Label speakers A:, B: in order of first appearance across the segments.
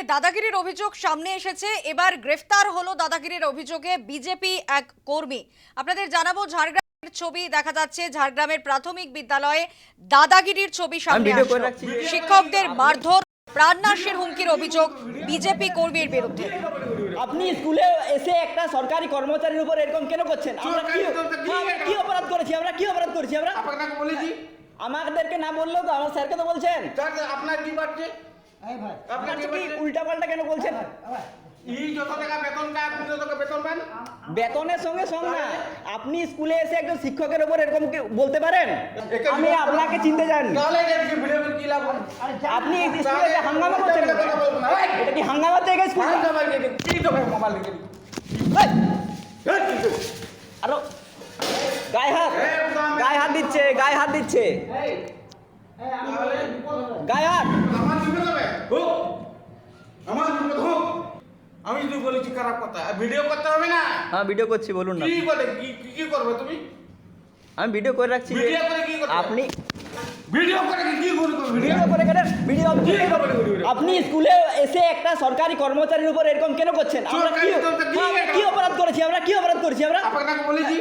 A: ফের দাদাগিরির অভিযোগ সামনে এসেছে। এবার গ্রেফতার হলো দাদাগিরির অভিযোগে বিজেপি এক কর্মী। আপনাদের জানাব ঝাড়গ্রামের ছবি দেখা যাচ্ছে ঝাড়গ্রামের প্রাথমিক বিদ্যালয়ে দাদাগিরির ছবি সামনে আসলো। শিক্ষকদের মারধর প্রাণনাশের হুমকির অভিযোগ বিজেপি কর্মীর বিরুদ্ধে।
B: আপনি স্কুলে এসে একটা সরকারি কর্মচারীর উপর এরকম কেন করছেন? আমরা কি আমরা কি অপরাধ করেছি? আমরা কি অপরাধ করেছি? আমরা
C: আপনাকে বলেছি।
B: আমাদেরকে না বললেও তো আমার স্যারকে তো বলছেন।
C: আপনার কি বাড়ছে? আপনার কি
B: কি
C: বাড়ছে
B: উল্টা পাল্টা কেন বলছেন?
C: ই যত টাকা বেতন পায় আপনি টাকা বেতন পান
B: বেতনের সঙ্গে সঙ্গ না। আপনি স্কুলে এসে একজন শিক্ষকের উপর এরকম কি বলতে পারেন? আমি আপনাকে চিনতে জানি? আপনি হাঙ্গামা করছেন এটা কি হাঙ্গামার জায়গায় স্কুল। আরও। গায়ে হাত। গায়ে হাত দিচ্ছে গায়ে হাত দিচ্ছে। গায়ে
C: আমার বিপদ হবে? হোক। আমার বিপদ হোক। আমি যদি বলেছি খারাপ কথা ভিডিও করতে হবে না?
B: হ্যাঁ ভিডিও করছি বলুন না।
C: কি বলে কি কি- কি করবে তুমি?
B: আমি ভিডিও করে রাখছি
C: ভিডিও করে কি করবে?
B: আপনি
C: ভিডিও করে কি কি করবে ভিডিও
B: করে কেন? ভিডিও
C: কি করবে
B: আপনি স্কুলে এসে একটা সরকারি কর্মচারীর উপর এরকম কেন করছেন? আমরা কি অপরাধ করেছি? আমরা কি অপরাধ করেছি? আমরা
C: আপনাকে বলেছি।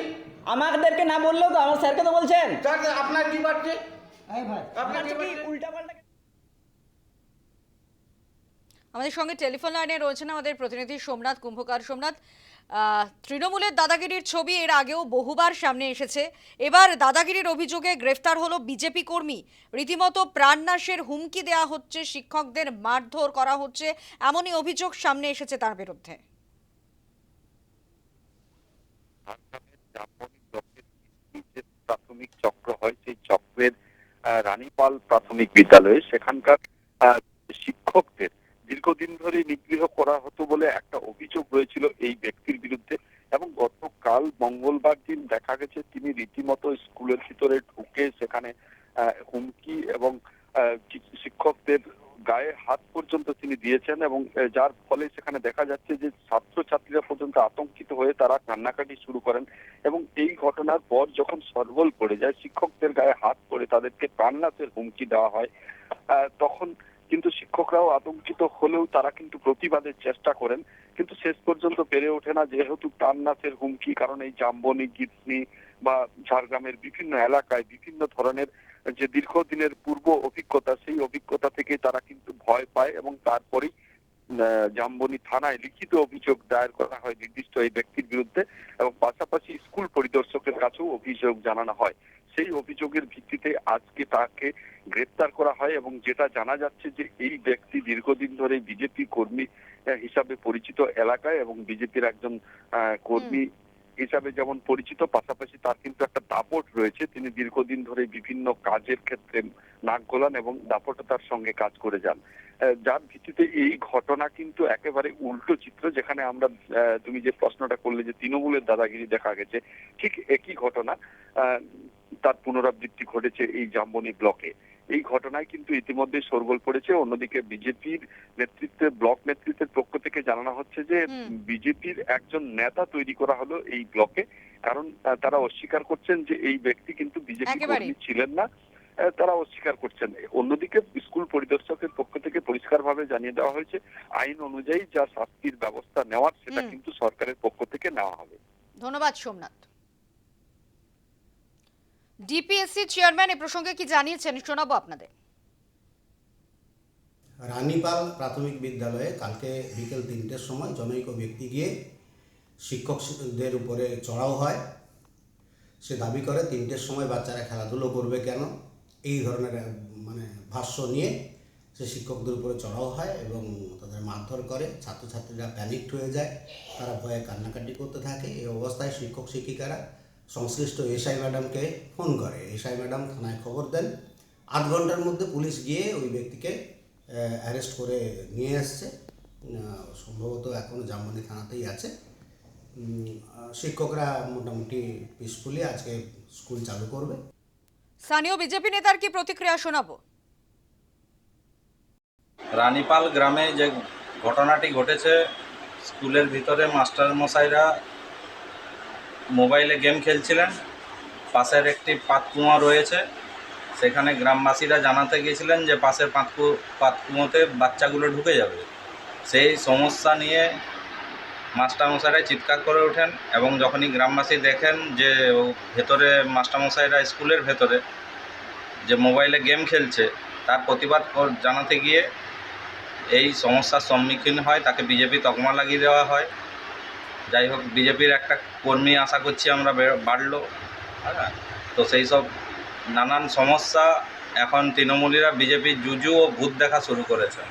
B: আমাদেরকে না বললেও তো আমার স্যারকে তো বলছেন।
C: স্যার আপনার কি বাড়ছে?
A: আমাদের সঙ্গে টেলিফোন লাইনে রয়েছেন আমাদের প্রতিনিধি সোমনাথ কুম্ভকার সোমনাথ। আহ, তৃণমূলের দাদাগিরির ছবি এর আগেও বহুবার সামনে এসেছে। এবার দাদাগিরির অভিযোগে গ্রেফতার হলো বিজেপি কর্মী। রীতিমতো প্রাণনাশের হুমকি দেওয়া হচ্ছে শিক্ষকদের মারধর করা হচ্ছে এমনই অভিযোগ সামনে এসেছে তার বিরুদ্ধে।
D: প্রাথমিক চক্র হয় সেই চক্রের রানীপাল প্রাথমিক বিদ্যালয়ে। সেখানকার শিক্ষকদের দীর্ঘদিন ধরে নিগৃহ করা হতো বলে একটা অভিযোগ হয়েছিল এই ব্যক্তির বিরুদ্ধে। এবং গতকাল মঙ্গলবার দিন দেখা গেছে, তিনি রীতিমতো স্কুলের ভিতরে ঢুকে সেখানে হুমকি এবং শিক্ষকদের গায়ে হাত পর্যন্ত তিনি দিয়েছেন এবং যার ফলে সেখানে দেখা যাচ্ছে যে ছাত্রছাত্রীরা পর্যন্ত আতঙ্কিত হয়ে তারা কান্নাকাটি শুরু করেন এবং এই ঘটনার পর যখন সরবল পড়ে যায়, শিক্ষকদের গায়ে হাত পড়ে তাদেরকে প্রাণনাশের হুমকি দেওয়া হয় তখন কিন্তু শিক্ষকরাও আতঙ্কিত হলেও তারা কিন্তু প্রতিবাদের চেষ্টা করেন। কিন্তু শেষ পর্যন্ত পেরে ওঠে না, যেহেতু প্রাণনাশের হুমকি, কারণ এই জাম্বনি গিতনি বা ঝাড়গ্রামের বিভিন্ন এলাকায় বিভিন্ন ধরনের যে দীর্ঘদিনের পূর্ব অভিজ্ঞতা, সেই অভিজ্ঞতা থেকে তারা কিন্তু ভয় পায় এবং তারপরেই জামবনি থানায় লিখিত অভিযোগ দায়ের করা হয় নির্দিষ্ট এই ব্যক্তির বিরুদ্ধে এবং পাশাপাশি স্কুল পরিদর্শকের কাছেও অভিযোগ জানানো হয়। সেই অভিযোগের ভিত্তিতে আজকে তাকে গ্রেপ্তার করা হয় এবং যেটা জানা যাচ্ছে যে এই ব্যক্তি দীর্ঘদিন ধরে বিজেপি কর্মী হিসাবে পরিচিত এলাকায় এবং বিজেপির একজন কর্মী হিসাবে যেমন পরিচিত, পাশাপাশি তার কিন্তু একটা দাপট রয়েছে। তিনি দীর্ঘদিন ধরে বিভিন্ন কাজের ক্ষেত্রে নাক গলান এবং দাপটতার সঙ্গে কাজ করে যান। যার ভিত্তিতে এই ঘটনা কিন্তু একেবারে উল্টো চিত্র, যেখানে আমরা তুমি যে প্রশ্নটা করলে যে তৃণমূলের দাদাগিরি দেখা গেছে, ঠিক একই ঘটনা তার পুনরাবৃত্তি ঘটেছে এই জাম্বনি ব্লকে। এই ঘটনায় কিন্তু ইতিমধ্যে শোরগোল পড়েছে। অন্যদিকে বিজেপির নেতৃত্বে ব্লক নেতৃত্বের পক্ষ থেকে জানানো হচ্ছে যে বিজেপির একজন নেতা তৈরি করা হলো এই ব্লকে। কারণ তারা অস্বীকার করছেন যে এই ব্যক্তি কিন্তু বিজেপি কর্মী ছিলেন না। তারা অস্বীকার করছেন। অন্যদিকে স্কুল পরিদর্শকের পক্ষ থেকে পরিষ্কারভাবে জানিয়ে দেওয়া হয়েছে আইন অনুযায়ী যা শাস্তির ব্যবস্থা নেওয়ার সেটা কিন্তু সরকারের পক্ষ থেকে নেওয়া হবে।
A: ধন্যবাদ সোমনাথ। ডিপিএসসি চেয়ারম্যান এ প্রসঙ্গে কি জানিয়েছেন শোনাবো আপনাদের।
E: রানীপাল প্রাথমিক বিদ্যালয়ে কালকে বিকেল তিনটের সময় জনৈক ব্যক্তি গিয়ে শিক্ষকদের উপরে চড়াও হয়। সে দাবি করে, তিনটের সময় বাচ্চারা খেলাধুলো করবে কেন? এই ধরনের মানে ভাষ্য নিয়ে সে শিক্ষকদের উপরে চড়াও হয় এবং তাদের মারধর করে। ছাত্রছাত্রীরা প্যানিকড হয়ে যায়। তারা ভয়ে কান্নাকাটি করতে থাকে। এই অবস্থায় শিক্ষক শিক্ষিকারা সংশ্লিষ্ট এসআই ম্যাডামকে ফোন করে। এসআই ম্যাডাম থানায় খবর দেন। আধ ঘণ্টার মধ্যে পুলিশ গিয়ে ওই ব্যক্তিকে অ্যারেস্ট করে নিয়ে এসছে। সম্ভবত এখনও জামবনি থানাতেই আছে। শিক্ষকরা মোটামুটি পিসফুলি আজকে স্কুল চালু করবে।
A: স্থানীয় বিজেপি নেতার কি প্রতিক্রিয়া শোনাবো?
F: রানীপাল গ্রামে যে ঘটনাটি ঘটেছে স্কুলের ভিতরে মাস্টার মশাইরা মোবাইলে গেম খেলছিলেন। পাশের একটি পাতকুয়া রয়েছে। সেখানে গ্রামবাসীরা জানাতে গিয়েছিলেন যে পাশের পাতকু, পাতকুয়োতে বাচ্চাগুলো ঢুকে যাবে। সেই সমস্যা নিয়ে মাস্টারমশাইরা চিৎকার করে ওঠেন এবং যখনই গ্রামবাসী দেখেন যে ভেতরে, মাস্টারমশাইরা স্কুলের ভেতরে যে মোবাইলে গেম খেলছে, তার প্রতিবাদ জানাতে গিয়ে এই সমস্যার সম্মুখীন হয়। তাকে বিজেপি তকমা লাগিয়ে দেওয়া হয়। যাই হোক, বিজেপির একটা কর্মী আশা করছি আমরা বাড়ল। হ্যাঁ তো সেই সব নানান সমস্যা এখন তৃণমূলীরা বিজেপির জুজু ও ভূত দেখা শুরু করেছে।